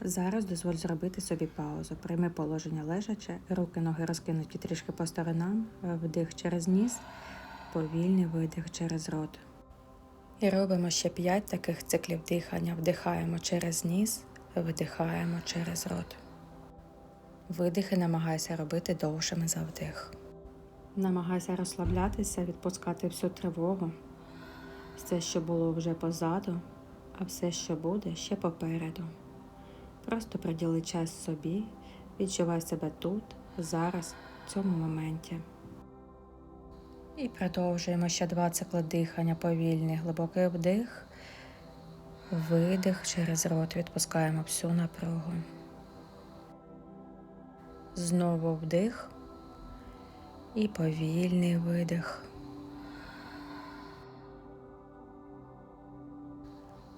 Зараз дозволь зробити собі паузу. Прийми положення лежаче, руки ноги розкинуті трішки по сторонам, вдих через ніс, повільний видих через рот. І робимо ще 5 таких циклів дихання. Вдихаємо через ніс, видихаємо через рот. Видихи намагайся робити довшими за вдих. Намагайся розслаблятися, відпускати всю тривогу, все, що було вже позаду, а все, що буде, ще попереду. Просто приділи час собі, відчувай себе тут, зараз, в цьому моменті. І продовжуємо ще два цикли дихання повільний, глибокий вдих, видих через рот, відпускаємо всю напругу. Знову вдих і повільний видих.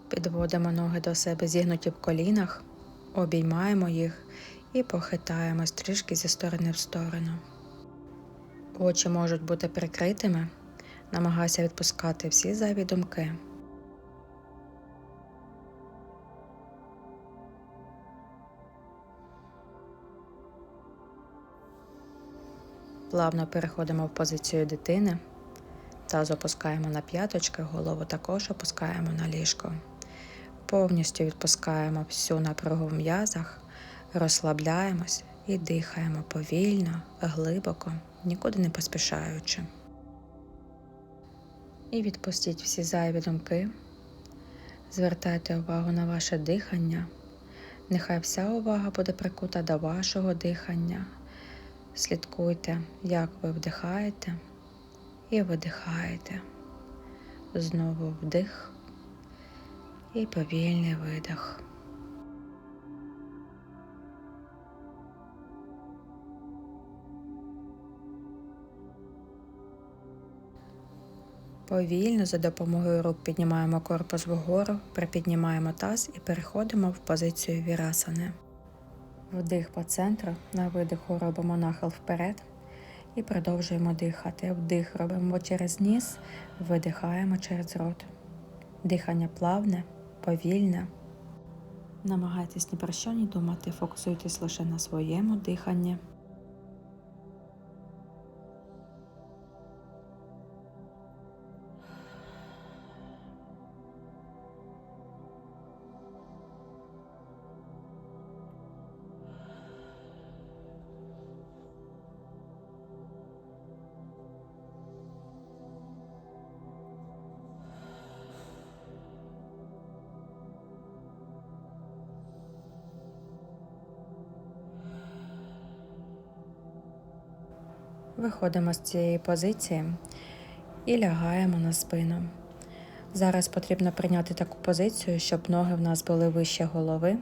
Підводимо ноги до себе зігнуті в колінах, обіймаємо їх і похитаємось трішки зі сторони в сторону. Очі можуть бути прикритими. Намагайся відпускати всі зайві думки. Плавно переходимо в позицію дитини. Таз опускаємо на п'яточки, голову також опускаємо на ліжко. Повністю відпускаємо всю напругу в м'язах, розслабляємось і дихаємо повільно, глибоко, нікуди не поспішаючи. І відпустіть всі зайві думки. Звертайте увагу на ваше дихання. Нехай вся увага буде прикута до вашого дихання. Слідкуйте, як ви вдихаєте і видихаєте. Знову вдих і повільний видих. Повільно за допомогою рук піднімаємо корпус вгору, припіднімаємо таз і переходимо в позицію вірасани. Вдих по центру, на видиху робимо нахил вперед і продовжуємо дихати. Вдих робимо через ніс, видихаємо через рот. Дихання плавне, повільне. Намагайтесь ні про що не думати, фокусуйтесь лише на своєму диханні. Виходимо з цієї позиції і лягаємо на спину. Зараз потрібно прийняти таку позицію, щоб ноги в нас були вище голови.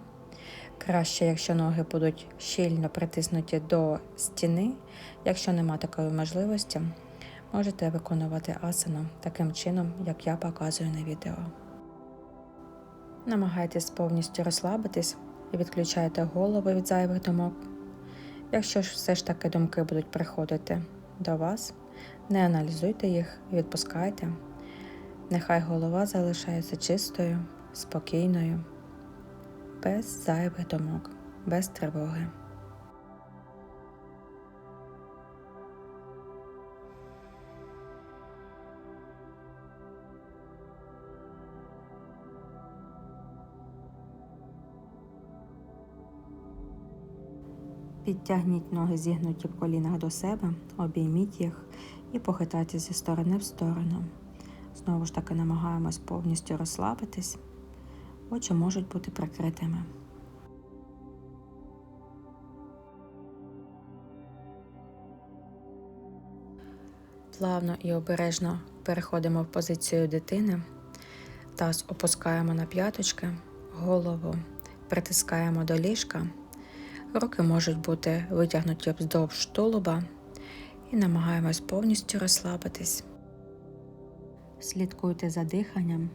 Краще, якщо ноги будуть щільно притиснуті до стіни. Якщо нема такої можливості, можете виконувати асану таким чином, як я показую на відео. Намагайтесь повністю розслабитись і відключайте голову від зайвих думок. Якщо ж все ж таки думки будуть приходити до вас, не аналізуйте їх відпускайте. Нехай голова залишається чистою, спокійною, без зайвих думок, без тривоги. Підтягніть ноги зігнуті в колінах до себе, обійміть їх і похитайте зі сторони в сторону. Знову ж таки намагаємось повністю розслабитись. Очі можуть бути прикритими. Плавно і обережно переходимо в позицію дитини. Таз опускаємо на п'яточки, голову притискаємо до ліжка. Руки можуть бути витягнуті вздовж тулуба і намагаємось повністю розслабитись. Слідкуйте за диханням,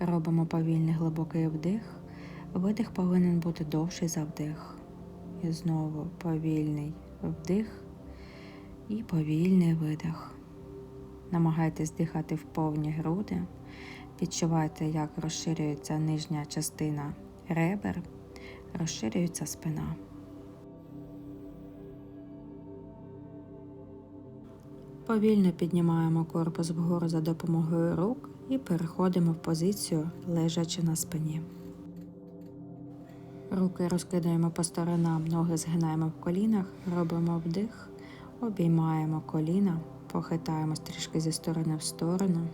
робимо повільний глибокий вдих. Видих повинен бути довший за вдих. І знову повільний вдих і повільний видих. Намагайтесь дихати в повні груди. Відчувайте, як розширюється нижня частина ребер розширюється спина. Повільно піднімаємо корпус вгору за допомогою рук і переходимо в позицію лежачи на спині. Руки розкидаємо по сторонам, ноги згинаємо в колінах, робимо вдих, обіймаємо коліна, похитаємось трішки зі сторони в сторону,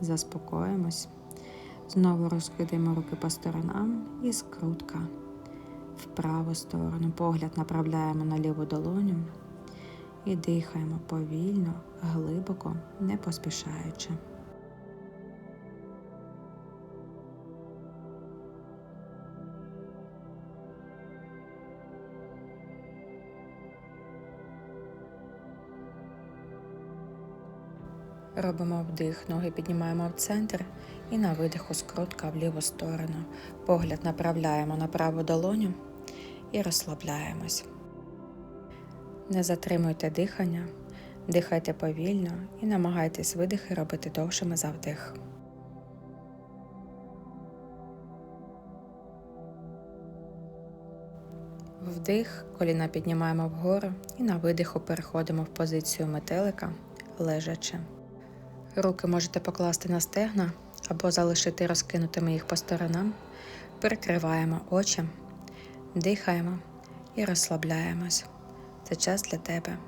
заспокоїмось. Знову розкидаємо руки по сторонам і скрутка в праву сторону. Погляд направляємо на ліву долоню і дихаємо повільно, глибоко, не поспішаючи. Робимо вдих, ноги піднімаємо в центр і на видиху скрутка в ліву сторону. Погляд направляємо на праву долоню і розслабляємось. Не затримуйте дихання, дихайте повільно і намагайтесь видихи робити довшими за вдих. Вдих, коліна піднімаємо вгору і на видиху переходимо в позицію метелика, лежачи. Руки можете покласти на стегна або залишити розкинутими їх по сторонам. Перекриваємо очі, дихаємо і розслабляємось. Це час для тебе.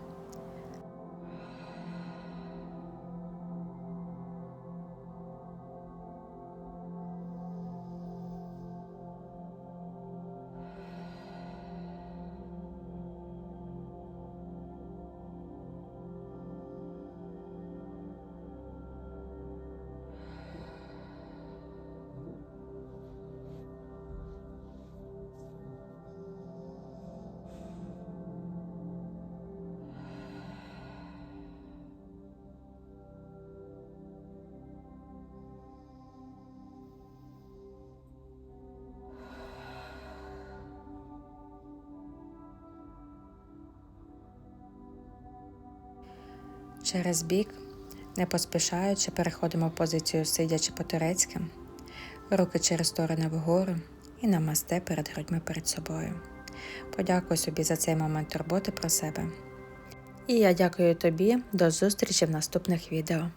Через бік, не поспішаючи, переходимо в позицію сидячи по-турецьки, руки через сторони вгору і намасте перед грудьми перед собою. Подякуй собі за цей момент турботи про себе. І я дякую тобі до зустрічі в наступних відео.